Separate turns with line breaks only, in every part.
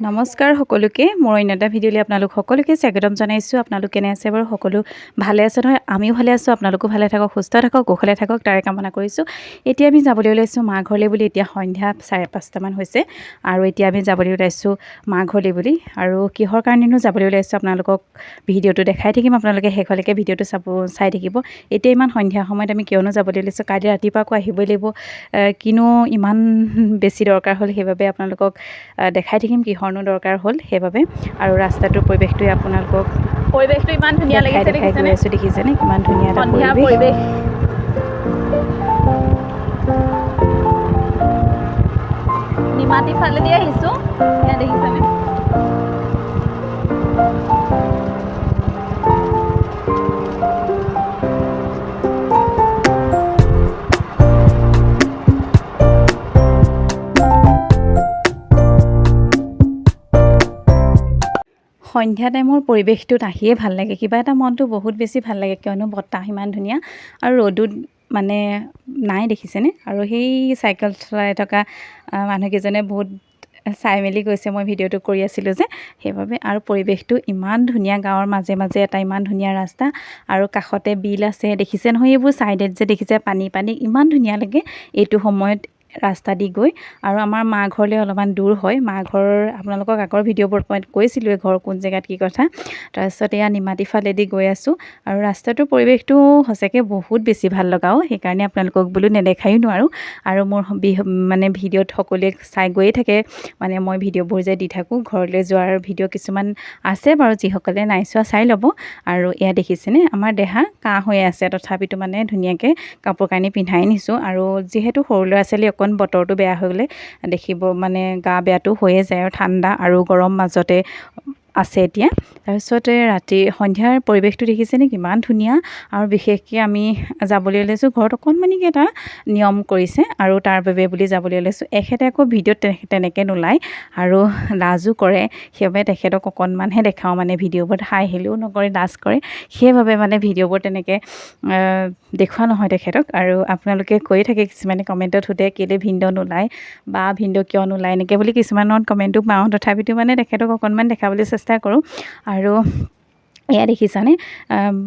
নমস্কাৰ সকলোকে মোৰ অন্য এটা ভিডিঅ'লৈ আপোনালোক সকলোকে স্বাগতম জনাইছোঁ। আপোনালোক কেনে আছে বাৰু? সকলো ভালে আছে নহয়? আমিও ভালে আছোঁ আপোনালোকো ভালে থাকক সুস্থ থাকক কুশলে থাকক তাৰে কামনা কৰিছোঁ। এতিয়া আমি যাবলৈ ওলাইছোঁ মা ঘৰলৈ বুলি এতিয়া সন্ধ্যা চাৰে পাঁচটামান হৈছে। আৰু এতিয়া আমি যাবলৈ ওলাইছোঁ মা ঘৰলৈ বুলি। আৰু কিহৰ কাৰণেনো যাবলৈ ওলাইছোঁ আপোনালোকক ভিডিঅ'টো দেখাই থাকিম আপোনালোকে শেষলৈকে ভিডিঅ'টো চাব চাই থাকিব। এতিয়া ইমান সন্ধ্যা সময়ত আমি কিয়নো যাবলৈ ওলাইছোঁ? কাইলৈ ৰাতিপুৱা আকৌ আহিবই লাগিব। কিনো ইমান বেছি দৰকাৰ হ'ল সেইবাবে আপোনালোকক দেখাই থাকিম কিহৰনো দৰকাৰ হ'ল সেইবাবে আৰু ৰাস্তাটোৰ পৰিৱেশটোৱে আপোনালোকক
পৰিৱেশটো ইমান ধুনীয়া লাগিছে
দেখাই গৈ
দেখিছেনে?
আছোঁ দেখিছেনে? কিমান ধুনীয়া এটা পৰিৱেশ।
নিমাতী ফালেদি আহিছো। এয়া দেখিছেনে?
সন্ধ্যা টাইমৰ পৰিৱেশটোত আহিয়ে ভাল লাগে। কিবা এটা মনটো বহুত বেছি ভাল লাগে কিয়নো বতাহ ইমান ধুনীয়া আৰু ৰ'দত মানে নাই দেখিছেনে? আৰু সেই চাইকেল চলাই থকা মানুহকেইজনে বহুত চাই মেলি গৈছে মই ভিডিঅ'টো কৰি আছিলোঁ যে। সেইবাবে আৰু পৰিৱেশটো ইমান ধুনীয়া গাঁৱৰ মাজে মাজে এটা ইমান ধুনীয়া ৰাস্তা আৰু কাষতে বিল আছে দেখিছে নহয় এইবোৰ ছাইডত যে দেখিছে পানী পানী ইমান ধুনীয়া লাগে। এইটো সময়ত ৰাস্তা দি গৈ আৰু আমাৰ মা ঘৰলৈ অলপমান দূৰ হয়। মা ঘৰ আপোনালোকক আগৰ ভিডিঅ'বোৰত মই কৈছিলোঁৱে ঘৰ কোন জেগাত কি কথা। তাৰপিছত এয়া নিমাতী ফালেদি গৈ আছোঁ আৰু ৰাস্তাটোৰ পৰিৱেশটো সঁচাকৈ বহুত বেছি ভাল লগাও সেইকাৰণে আপোনালোকক বোলো নেদেখায়ো নোৱাৰোঁ। আৰু মোৰ মানে ভিডিঅ'ত সকলোৱে চাই গৈয়ে থাকে মানে মই ভিডিঅ'বোৰ যে দি থাকোঁ ঘৰলৈ যোৱাৰ ভিডিঅ' কিছুমান আছে বাৰু যিসকলে নাই চোৱা চাই ল'ব। আৰু এয়া দেখিছেনে? আমাৰ দেহা কাহ হৈ আছে তথাপিতো মানে ধুনীয়াকৈ কাপোৰ কানি পিন্ধাই নিছোঁ। আৰু যিহেতু সৰু ল'ৰা ছোৱালী অকণ বতৰটো বেয়া হৈ গ'লে দেখিব মানে গা বেয়াটো হৈয়ে যায় আৰু ঠাণ্ডা আৰু গৰম মাজতে আছে এতিয়া। তাৰপিছতে ৰাতি সন্ধিয়াৰ পৰিৱেশটো দেখিছেনে? কিমান ধুনীয়া। আৰু বিশেষকৈ আমি যাবলৈ ওলাইছোঁ। ঘৰত অকণমানিকৈ এটা নিয়ম কৰিছে। আৰু তাৰ বাবে বুলি যাবলৈ ওলাইছোঁ। এখেতে আকৌ ভিডিঅ'ত তেনেকৈ নোলায়। আৰু লাজো কৰে। সেইবাবে তেখেতক অকণমানহে দেখাওঁ। মানে ভিডিঅ'বোৰত হাই হেলেও নকৰে, লাজ কৰে। সেইবাবে মানে ভিডিঅ'বোৰ তেনেকৈ দেখুওৱা নহয় তেখেতক। আৰু আপোনালোকে কৈয়ে থাকে, কিছুমানে কমেণ্টত সোধে, কেলৈ ভিণ্ড নোলায় বা ভিণ্ড কিয় নোলায় এনেকৈ বুলি। কিছুমানত কমেণ্টো পাওঁ। তথাপিতো মানে তেখেতক অকণমান দেখাবলৈ চেষ্টা কৰোঁ। আৰু এয়া দেখিছানে?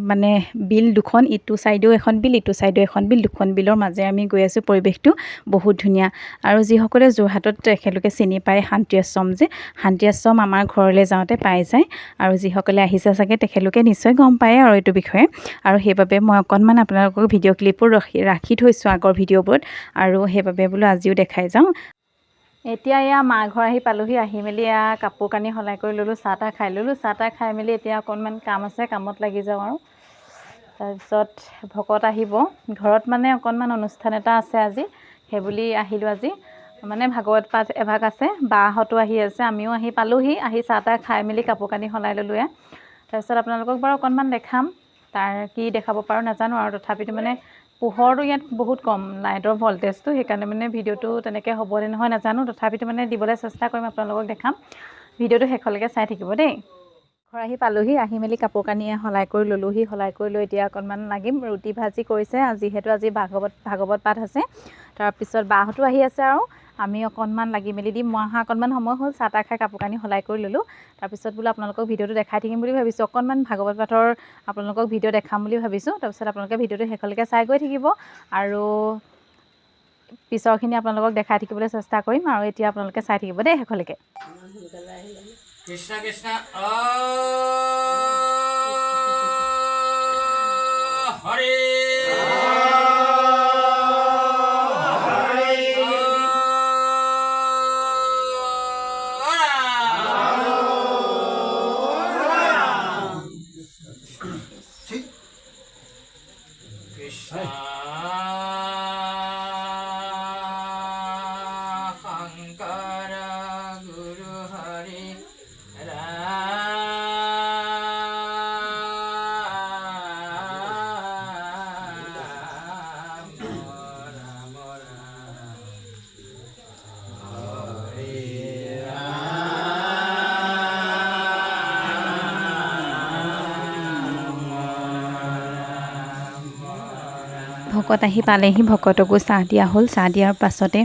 মানে বিল দুখন ইটো ছাইডেও এখন বিল ইটো ছাইডেও এখন বিল দুখন বিলৰ মাজেৰে আমি গৈ আছোঁ। পৰিৱেশটো বহুত ধুনীয়া। আৰু যিসকলে যোৰহাটত তেখেতলোকে চিনি পায় শান্তি আশ্ৰম যে শান্তি আশ্ৰম আমাৰ ঘৰলৈ যাওঁতে পাই যায়। আৰু যিসকলে আহিছে চাগে তেখেতলোকে নিশ্চয় গম পায় আৰু এইটো বিষয়ে। আৰু সেইবাবে মই অকণমান আপোনালোকক ভিডিঅ' ক্লিপো ৰাখি ৰাখি থৈছোঁ আগৰ ভিডিঅ'বোৰত। আৰু সেইবাবে বোলো আজিও দেখাই যাওঁ। এতিয়া এয়া মা ঘৰ আহি পালোহি আহি মেলি এয়া কাপোৰ কানি সলাই কৰি ল'লোঁ চাহ তাহ খাই ল'লোঁ। চাহ তাহ খাই মেলি এতিয়া অকণমান কাম আছে কামত লাগি যাওঁ আৰু। তাৰপিছত ভকত আহিব। ঘৰত মানে অকণমান অনুষ্ঠান এটা আছে আজি সেইবুলি আহিলোঁ আজি। মানে ভাগৱত পাঠ এভাগ আছে বাহঁতো আহি আছে আমিও আহি পালোঁহি আহি চাহ তাহ খাই মেলি কাপোৰ কানি সলাই ল'লোঁ এয়া। তাৰপিছত আপোনালোকক বাৰু অকণমান দেখাম তাৰ কি দেখাব পাৰোঁ নাজানো আৰু তথাপিতো মানে পোহৰটো ইয়াত বহুত কম লাইটৰ ভল্টেজটো সেইকাৰণে মানে ভিডিঅ'টো তেনেকৈ হ'বনে নহয় নাজানো তথাপিতো মানে দিবলৈ চেষ্টা কৰিম আপোনালোকক দেখাম। ভিডিঅ'টো শেষলৈকে চাই থাকিব দেই। ঘৰ আহি পালোহি আহি মেলি কাপোৰ কানি সলাই কৰি ল'লোহি সলাই কৰি লৈ এতিয়া অকণমান লাগিম ৰুটি ভাজি কৰিছে যিহেতু আজি ভাগৱত ভাগৱত পাঠ আছে। তাৰপিছত বাহঁতো আহি আছে আৰু। আমি অকণমান লাগি মেলি দিম। মই অহা অকণমান সময় হ'ল চাহ তাহ খাই কাপোৰ কানি সলাই কৰি ল'লোঁ। তাৰপিছত বোলো আপোনালোকক ভিডিঅ'টো দেখাই থাকিম বুলি ভাবিছোঁ। অকণমান ভাগৱত পাঠৰ আপোনালোকক ভিডিঅ' দেখাম বুলি ভাবিছোঁ। তাৰপিছত আপোনালোকে ভিডিঅ'টো শেষলৈকে চাই গৈ থাকিব। আৰু পিছৰখিনি আপোনালোকক দেখাই থাকিবলৈ চেষ্টা কৰিম আৰু এতিয়া আপোনালোকে চাই থাকিব দেই শেষলৈকে।
কৃষ্ণ কৃষ্ণ হৰে
ভকত আহি পালেহি ভকতকো চাহ দিয়া হ'ল। চাহ দিয়াৰ পাছতে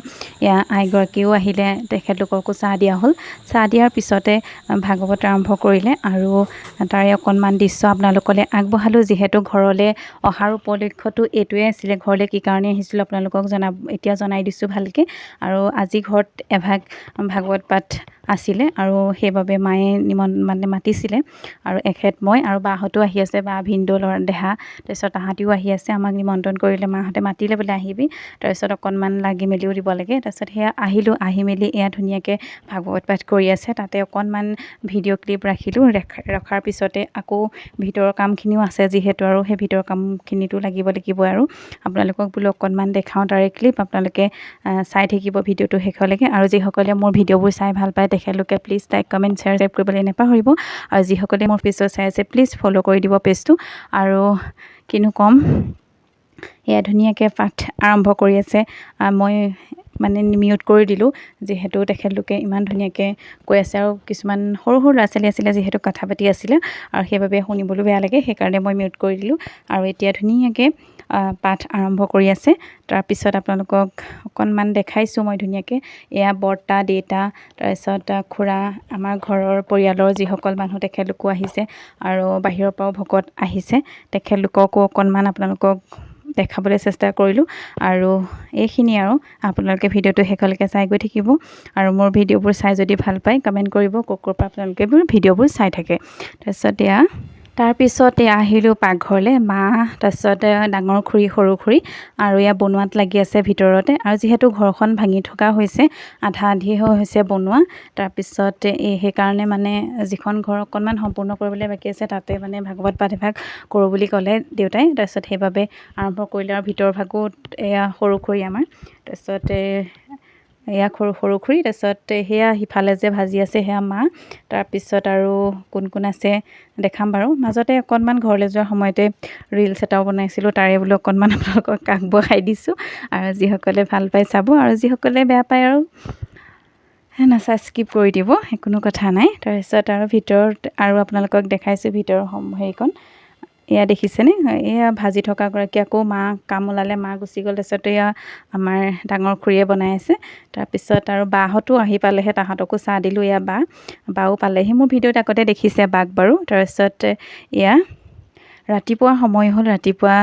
আইগৰাকীও আহিলে তেখেতলোককো চাহ দিয়া হ'ল। চাহ দিয়াৰ পিছতে ভাগৱত আৰম্ভ কৰিলে আৰু তাৰে অকণমান দৃশ্য আপোনালোকলৈ আগবঢ়ালোঁ। যিহেতু ঘৰলৈ অহাৰ উপলক্ষটো এইটোৱে আছিলে ঘৰলৈ কি কাৰণে আহিছিলোঁ আপোনালোকক জনা এতিয়া জনাই দিছোঁ ভালকৈ। আৰু আজি ঘৰত এভাগ ভাগৱত পাঠ আছিলে আৰু সেইবাবে মায়ে নিমন মানে মাতিছিলে আৰু এখেত মই আৰু বাহঁতো আহি আছে বা ভিনদেউ ল'ৰা দেহা। তাৰপিছত তাহাঁতিও আহি আছে আমাক নিমন্ত্ৰণ কৰিলে মাহঁতে মাতিলে বোলে আহিবি। তাৰপিছত অকণমান লাগি মেলিও দিব লাগে। তাৰপিছত সেয়া আহিলোঁ আহি মেলি এয়া ধুনীয়াকৈ ভাগৱত পাঠ কৰি আছে। তাতে অকণমান ভিডিঅ' ক্লিপ ৰাখিলোঁ ৰেখা ৰখাৰ পিছতে আকৌ ভিতৰৰ কামখিনিও আছে যিহেতু আৰু সেই ভিতৰৰ কামখিনিতো লাগিব লাগিব আৰু। আপোনালোকক বোলো অকণমান দেখাওঁ তাৰে ক্লিপ। আপোনালোকে চাই থাকিব ভিডিঅ'টো শেষলৈকে। আৰু যিসকলে মোৰ ভিডিঅ'বোৰ চাই ভাল পায় তেখেতলোকে please like comment share type কৰিবলৈ নাপাহৰিব। আৰু যিসকলে মোৰ পেজত চাই আছে প্লিজ ফ'ল' কৰি দিব পেজটো আৰু কিনো ক'ম এয়া ধুনীয়াকৈ পাঠ আৰম্ভ কৰি আছে। মই মানে মিউট কৰি দিলোঁ যিহেতু তেখেতলোকে ইমান ধুনীয়াকৈ কৈ আছে আৰু কিছুমান সৰু সৰু ল'ৰা ছোৱালী আছিলে যিহেতু কথা পাতি আছিলে। আৰু সেইবাবে শুনিবলৈও বেয়া লাগে সেইকাৰণে মই মিউট কৰি দিলোঁ। আৰু এতিয়া ধুনীয়াকৈ পাঠ আৰম্ভ কৰি আছে। তাৰপিছত আপোনালোকক অকণমান দেখাইছোঁ মই ধুনীয়াকৈ। এয়া বৰ্তা দেউতা তাৰপিছত খুৰা আমাৰ ঘৰৰ পৰিয়ালৰ যিসকল মানুহ তেখেতলোকো আহিছে আৰু বাহিৰৰ পৰাও ভকত আহিছে। তেখেতলোককো অকণমান আপোনালোকক দেখাবলৈ চেষ্টা কৰিলোঁ আৰু এইখিনি আৰু আপোনালোকে ভিডিঅ'টো শেষলৈকে চাই গৈ থাকিব আৰু মোৰ ভিডিঅ'বোৰ চাই যদি ভাল পায় কমেণ্ট কৰিব ক'ৰ ক'ৰ পৰা আপোনালোকে মোৰ ভিডিঅ'বোৰ চাই থাকে। তাৰপিছত এয়া তাৰপিছত আহিলোঁ পাকঘৰলৈ মা তাৰপিছতে ডাঙৰ খুৰী সৰু খুৰী আৰু এয়া বনোৱাত লাগি আছে ভিতৰতে আৰু যিহেতু ঘৰখন ভাঙি থকা হৈছে আধা আধি হৈ হৈছে বনোৱা তাৰপিছত এই সেইকাৰণে মানে যিখন ঘৰ অকণমান সম্পূৰ্ণ কৰিবলৈ বাকী আছে তাতে মানে ভাগৱত পাঠ এভাগ কৰোঁ বুলি ক'লে দেউতাই তাৰপিছত সেইবাবে আৰম্ভ কৰিলে আৰু ভিতৰ ভাগো এয়া সৰু খুৰী আমাৰ তাৰপিছতে এয়া সৰু সৰু খুৰী তাৰপিছত সেয়া সিফালে যে ভাজি আছে সেয়া মা। তাৰপিছত আৰু কোন কোন আছে দেখাম বাৰু। মাজতে অকণমান ঘৰলৈ যোৱাৰ সময়তে ৰিলচ এটাও বনাইছিলোঁ তাৰে বোলো অকণমান আপোনালোকক আগবঢ়াই দিছোঁ। আৰু যিসকলে ভাল পায় চাব আৰু যিসকলে বেয়া পায় আৰু নাচা স্কিপ কৰি দিব একো কথা নাই। তাৰপিছত আৰু ভিতৰত আৰু আপোনালোকক দেখাইছোঁ ভিতৰৰ হেৰিখন এয়া দেখিছেনে? এয়া ভাজি থকাগৰাকী আকৌ মা কাম ওলালে মা গুচি গ'ল তাৰপিছত এয়া আমাৰ ডাঙৰ খুৰীয়ে বনাই আছে। তাৰপিছত আৰু বাহঁতো আহি পালেহে তাহাঁতকো চাহ দিলোঁ এয়া বা বাও পালেহি। মোৰ ভিডিঅ'ত আগতে দেখিছে বাক বাৰু। তাৰপিছত এয়া ৰাতিপুৱা সময় হ'ল ৰাতিপুৱা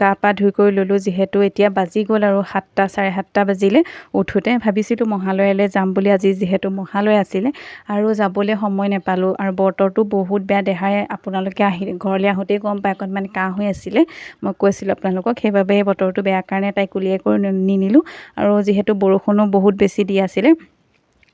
গা পা ধুই কৰি ল'লোঁ। যিহেতু এতিয়া বাজি গ'ল আৰু সাতটা চাৰে সাতটা বাজিলে উঠোঁতে ভাবিছিলোঁ মহালয়ালৈ যাম বুলি। আজি যিহেতু মহালয় আছিলে আৰু যাবলৈ সময় নাপালোঁ আৰু বতৰটো বহুত বেয়া। দেহাই আপোনালোকে আহি ঘৰলৈ আহোঁতেই গম পায় অকণমান কাহ হৈ আছিলে। মই কৈছিলোঁ আপোনালোকক সেইবাবে বতৰটো বেয়া কাৰণে তাইক উলিয়াই কৰি নিনিলোঁ। আৰু যিহেতু বৰষুণো বহুত বেছি দি আছিলে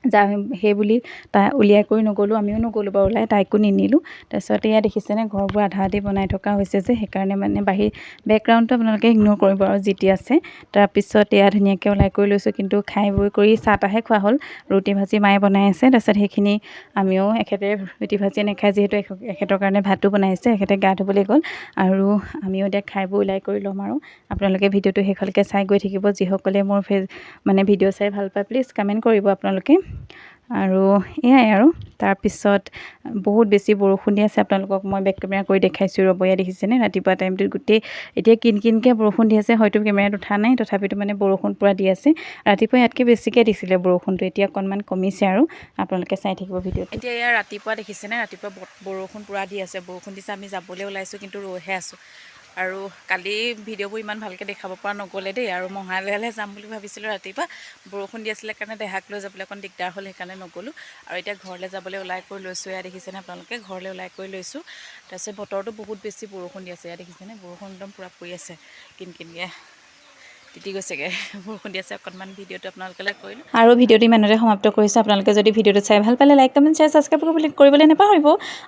যা সেই বুলি তাই উলিয়াই কৰি নগ'লোঁ আমিও নগ'লোঁ বাৰু ওলাই তাইকো নিনিলোঁ। তাৰপিছত এয়া দেখিছেনে ঘৰবোৰ আধা আধি বনাই থকা হৈছে যে সেইকাৰণে মানে বাহিৰ বেকগ্ৰাউণ্ডটো আপোনালোকে ইগন'ৰ কৰিব আৰু যি টি আছে। তাৰপিছত এয়া ধুনীয়াকৈ ওলাই কৰি লৈছোঁ কিন্তু খাই বৈ কৰি চাহ তাহে খোৱা হ'ল। ৰুটি ভাজি মায়ে বনাই আছে তাৰপিছত সেইখিনি আমিও এখেতে ৰুটি ভাজি নাখায় যিহেতু এখ- এখেতৰ কাৰণে ভাতো বনাইছে এখেতে গা ধুবলৈ গ'ল। আৰু আমিও এতিয়া খাই বৈ ওলাই কৰি ল'ম আৰু। আপোনালোকে ভিডিঅ'টো শেষলৈকে চাই গৈ থাকিব যিসকলে মোৰ ফেচ মানে ভিডিঅ' চাই ভাল পায় প্লিজ কমেণ্ট কৰিব আপোনালোকে। আৰু এয়াই আৰু। তাৰপিছত বহুত বেছি বৰষুণ দি আছে আপোনালোকক মই বেক কেমেৰা কৰি দেখাইছোঁ। ৰ'ব এয়া দেখিছেনে? ৰাতিপুৱা টাইমটোত গোটেই এতিয়া কিন কিনকৈ বৰষুণ দি আছে হয়তো কেমেৰাত উঠা নাই তথাপিতো মানে বৰষুণ পূৰা দি আছে। ৰাতিপুৱা ইয়াতকৈ বেছিকৈ দিছিলে বৰষুণটো এতিয়া অকণমান কমিছে আৰু। আপোনালোকে চাই থাকিব ভিডিঅ'টো। এতিয়া এয়া ৰাতিপুৱা দেখিছেনে? ৰাতিপুৱা বৰষুণ পূৰা দি আছে। বৰষুণ দিছে আমি যাবলৈ ওলাইছোঁ কিন্তু ৰৈহে আছোঁ। আৰু কালি ভিডিঅ'বোৰ ইমান ভালকৈ দেখাব পৰা নগ'লে দেই আৰু মহালয়ালৈ যাম বুলি ভাবিছিলোঁ ৰাতিপুৱা। বৰষুণ দি আছিলে কাৰণে দেহাক লৈ যাবলৈ অকণ দিগদাৰ হ'ল সেইকাৰণে নগ'লোঁ। আৰু এতিয়া ঘৰলৈ যাবলৈ ওলাই কৰি লৈছোঁ এয়া দেখিছেনে আপোনালোকে? ঘৰলৈ ওলাই কৰি লৈছোঁ। তাৰপিছত বতৰটো বহুত বেছি বৰষুণ দি আছে এয়া দেখিছেনে? বৰষুণ একদম পূৰা পৰি আছে কিন কিনকৈ তিতি গৈছেগৈ। বৰষুণ দি আছে অকণমান ভিডিঅ'টো আপোনালোকলৈ কৰিলোঁ। আৰু ভিডিঅ'টো ইমানতে সমাপ্ত কৰিছোঁ। আপোনালোকে যদি ভিডিঅ'টো চাই ভালো পালে লাইক, কমেণ্ট, শ্বেয়াৰ, ছাবস্ক্ৰাইব কৰিবলৈ নাপাহৰিব।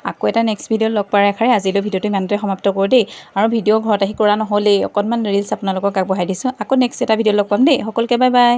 আকৌ এটা নেক্সট ভিডিঅ'ত লগ পোৱাৰ আশাৰে আজিলৈ ভিডিঅ'টো ইমানতে সমাপ্ত কৰোঁ দেই। আৰু ভিডিঅ' ঘৰত আহি কৰা নহ'লেই অকণমান ৰিলচ আপোনালোকক আগবঢ়াই দিছোঁ। আকৌ নেক্সট এটা ভিডিঅ' লগ পাম দেই। সকলোকে বাই বাই